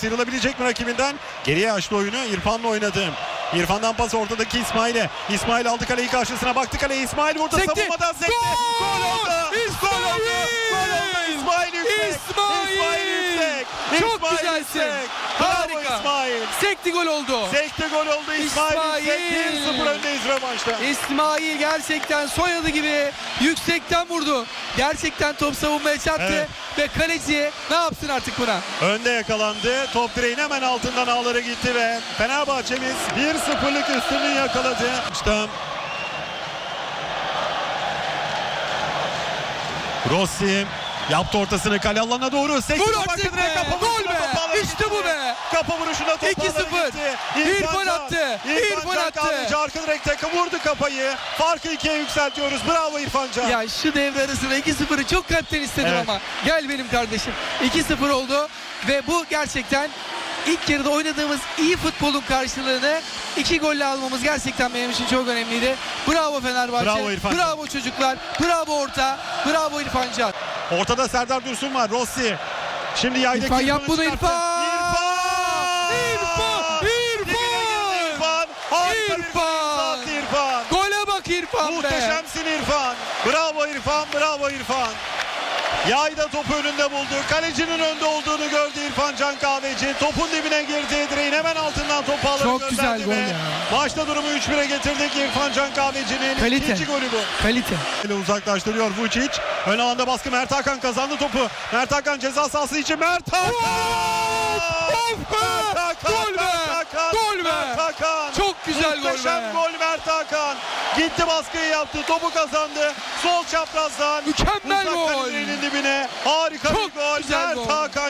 sıyrılabilecek mi rakibinden? Geriye açtı oyunu. İrfan'la oynadı. İrfan'dan pas ortadaki İsmail'e. İsmail aldı kaleyi karşısına. Baktı kaleye İsmail vurdu. Sekti. Savunmadan sekti. Gol! Gol oldu. İsmail! Gol oldu. Gol oldu. İsmail yüksek. İsmail! yüksek. Çok İsmail güzelsin. yüksek. Harika. İsmail. Sekti gol oldu. Sekti gol oldu İsmail. İsmail! yüksek. 1-0 öndeyiz rövanşta. İsmail gerçekten soyadı gibi yüksekten vurdu. Gerçekten top savunmaya çarptı Evet. ve kaleci ne yapsın artık buna? Önde yakalandı. Top direğin hemen altından ağlara gitti ve Fenerbahçe'miz 1-0'lık üstünlüğü yakaladı. İşte Rossi yaptı ortasını kale alanına doğru. Sekti Vur artık be! Gol be! top ağlara İşte gitti. bu be! Kafa vuruşuna top 2-0. ağlara gitti. İrfan Can, attı. İrfan, İrfan Can attı. Kahveci arka direkte vurdu kafayı. Farkı ikiye yükseltiyoruz. Bravo İrfan Can. Ya şu devre arasında 2-0'ı çok kalpten istedim Evet. ama. Gel benim kardeşim. 2-0 oldu ve bu gerçekten ilk yarıda oynadığımız iyi futbolun karşılığını iki golle almamız gerçekten benim için çok önemliydi. Bravo Fenerbahçe. Bravo İrfan. Bravo çocuklar. Bravo orta. Bravo İrfan Can. Ortada Serdar Dursun var. Rossi. Şimdi yayda İrfan yap bunu. İrfan. İrfan. İrfan. Dibine girdi İrfan. Harika bir İrfan. imza attı İrfan. Gole bak İrfan be. Muhteşemsin İrfan. Bravo İrfan, bravo İrfan. Yayda topu önünde buldu. Kalecinin önde olduğunu gördü İrfan Can Kahveci. Topun dibine girdi. Direğin hemen altından topu alır Çok güzel gol ya. Maçta durumu 3-1'e getirdik İrfan Can Kahveci'nin Kalite. ikinci golü bu. Kalite. Ile uzaklaştırıyor Vucic. Ön alanda baskı Mert Hakan kazandı topu. Mert Hakan ceza sahası için Mert Hakan! Of be! Gol be! Gol be! Çok güzel gol Muhteşem be. gol Hakan. Gitti baskıyı yaptı. Topu kazandı. Sol çaprazdan. Mükemmel gol. dibine. Harika Çok bir gol. güzel Mert. Hakan.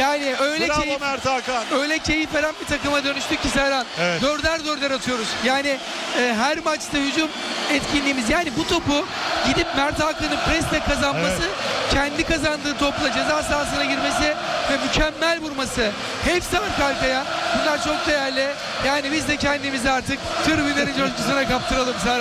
Yani öyle Bravo keyif Mert Hakan. öyle keyif veren bir takıma dönüştük ki Serhan. Evet. Dörder dörder atıyoruz. Yani e, her maçta hücum etkinliğimiz yani bu topu gidip Mert Hakan'ın presle kazanması, kendi kazandığı topla ceza sahasına girmesi ve mükemmel vurması. Hepsi arka arkaya. Bunlar çok değerli. Yani biz de kendimizi artık tribünlerin coşkusuna kaptıralım Serhan.